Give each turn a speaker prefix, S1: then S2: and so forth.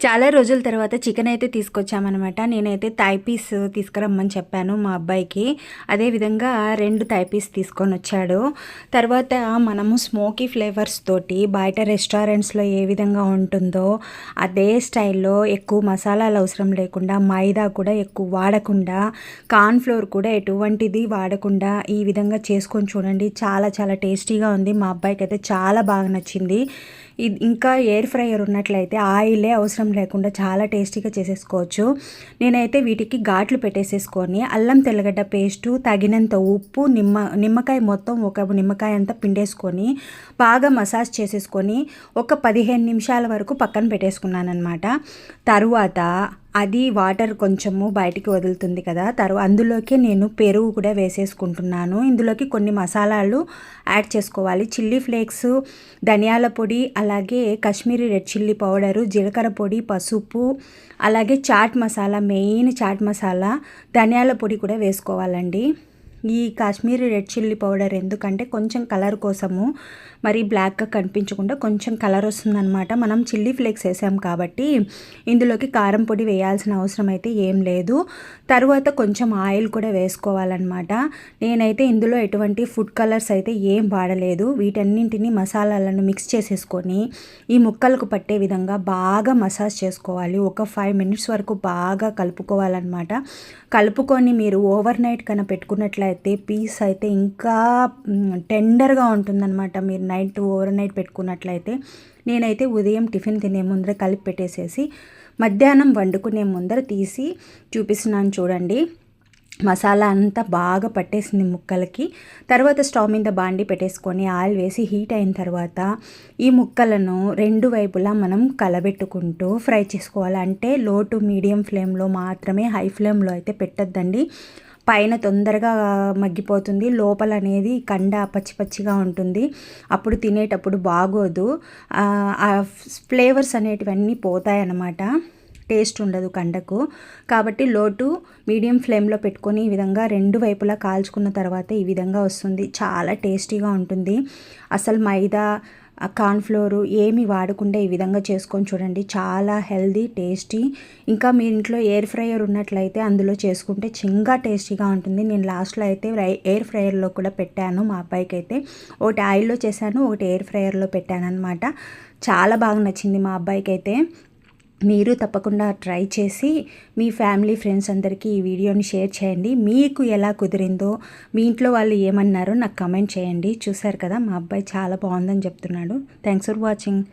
S1: చాలా రోజుల తర్వాత చికెన్ అయితే తీసుకొచ్చామన్నమాట. నేనైతే థైపీస్ పీస్ తీసుకురమ్మని చెప్పాను మా అబ్బాయికి. అదేవిధంగా రెండు థైపీస్ పీస్ తీసుకొని వచ్చాడు. తర్వాత మనము స్మోకీ ఫ్లేవర్స్ తోటి బయట రెస్టారెంట్స్లో ఏ విధంగా ఉంటుందో అదే స్టైల్లో ఎక్కువ మసాలాలు అవసరం లేకుండా మైదా కూడా ఎక్కువ వాడకుండా కార్న్ఫ్లోర్ కూడా ఎటువంటిది వాడకుండా ఈ విధంగా చేసుకొని చూడండి. చాలా చాలా టేస్టీగా ఉంది. మా అబ్బాయికి అయితే చాలా బాగా నచ్చింది. ఇది ఇంకా ఎయిర్ ఫ్రైయర్ ఉన్నట్లయితే ఆయిలే అవసరం లేకుండా చాలా టేస్టీగా చేసేసుకోవచ్చు. నేనైతే వీటికి ఘాట్లు పెట్టేసేసుకొని అల్లం తెల్లగడ్డ పేస్టు తగినంత ఉప్పు నిమ్మ నిమ్మకాయ మొత్తం ఒక నిమ్మకాయ అంతా పిండేసుకొని బాగా మసాజ్ చేసేసుకొని ఒక పదిహేను నిమిషాల వరకు పక్కన పెట్టేసుకున్నాను అనమాట తరువాత అది వాటర్ కొంచెము బయటికి వదులుతుంది కదా. తర్వాత అందులోకి నేను పెరుగు కూడా వేసేసుకుంటున్నాను. ఇందులోకి కొన్ని మసాలాలు యాడ్ చేసుకోవాలి. చిల్లీ ఫ్లేక్స్ ధనియాల పొడి అలాగే కాశ్మీరీ రెడ్ చిల్లీ పౌడరు జీలకర్ర పొడి పసుపు అలాగే చాట్ మసాలా మెయిన్ చాట్ మసాలా ధనియాల పొడి కూడా వేసుకోవాలండి. ఈ కాశ్మీరీ రెడ్ చిల్లీ పౌడర్ ఎందుకంటే కొంచెం కలర్ కోసము మరి బ్లాక్గా కనిపించకుండా కొంచెం కలర్ వస్తుందన్నమాట. మనం చిల్లీ ఫ్లేక్స్ వేసాం కాబట్టి ఇందులోకి కారం పొడి వేయాల్సిన అవసరం అయితే ఏం లేదు. తర్వాత కొంచెం ఆయిల్ కూడా వేసుకోవాలన్నమాట. నేనైతే ఇందులో ఎటువంటి ఫుడ్ కలర్స్ అయితే ఏం వాడలేదు. వీటన్నింటినీ మసాలాలను మిక్స్ చేసేసుకొని ఈ ముక్కలకు పట్టే విధంగా బాగా మసాజ్ చేసుకోవాలి. ఒక ఫైవ్ మినిట్స్ వరకు బాగా కలుపుకోవాలన్నమాట. కలుపుకొని మీరు ఓవర్ నైట్ కన్నా పెట్టుకున్నట్లయితే అయితే పీస్ అయితే ఇంకా టెండర్గా ఉంటుందన్నమాట. మీరు నైట్ ఓవర్ నైట్ పెట్టుకున్నట్లయితే నేనైతే ఉదయం టిఫిన్ తినే ముందర కలిపి పెట్టేసేసి మధ్యాహ్నం వండుకునే ముందర తీసి చూపిస్తున్నాను చూడండి. మసాలా అంతా బాగా పట్టేసింది ముక్కలకి. తర్వాత స్టవ్ మీద బాండి పెట్టేసుకొని ఆయిల్ వేసి హీట్ అయిన తర్వాత ఈ ముక్కలను రెండు వైపులా మనం కలబెట్టుకుంటూ ఫ్రై చేసుకోవాలి. అంటే లో టు మీడియం ఫ్లేమ్లో మాత్రమే హై ఫ్లేమ్లో అయితే పెట్టద్దండి. పైన తొందరగా మగ్గిపోతుంది. లోపల అనేది కండ పచ్చి పచ్చిగా ఉంటుంది. అప్పుడు తినేటప్పుడు బాగోదు. ఆ ఫ్లేవర్స్ అనేటివన్నీ పోతాయన్నమాట. టేస్ట్ ఉండదు కండకు. కాబట్టి లోటు మీడియం ఫ్లేమ్లో పెట్టుకొని ఈ విధంగా రెండు వైపులా కాల్చుకున్న తర్వాత ఈ విధంగా వస్తుంది. చాలా టేస్టీగా ఉంటుంది. అసలు మైదా కార్న్ఫ్లోరు ఏమి వాడకుండా ఈ విధంగా చేసుకొని చూడండి. చాలా హెల్దీ టేస్టీ. ఇంకా మీ ఇంట్లో ఎయిర్ ఫ్రైయర్ ఉన్నట్లయితే అందులో చేసుకుంటే చింగా టేస్టీగా ఉంటుంది. నేను లాస్ట్లో అయితే ఎయిర్ ఫ్రైయర్లో కూడా పెట్టాను. మా అబ్బాయికి అయితే ఒకటి ఆయిల్లో చేశాను ఒకటి ఎయిర్ ఫ్రైయర్లో పెట్టాను అనమాట చాలా బాగా నచ్చింది మా అబ్బాయికి అయితే మీరు తప్పకుండా ట్రై చేసి మీ ఫ్యామిలీ ఫ్రెండ్స్ అందరికీ ఈ వీడియోని షేర్ చేయండి. మీకు ఎలా కుదిరిందో మీ ఇంట్లో వాళ్ళు ఏమన్నారో నాకు కమెంట్ చేయండి. చూసారు కదా మా అబ్బాయి చాలా బాగుందని చెప్తున్నాడు. Thanks for watching.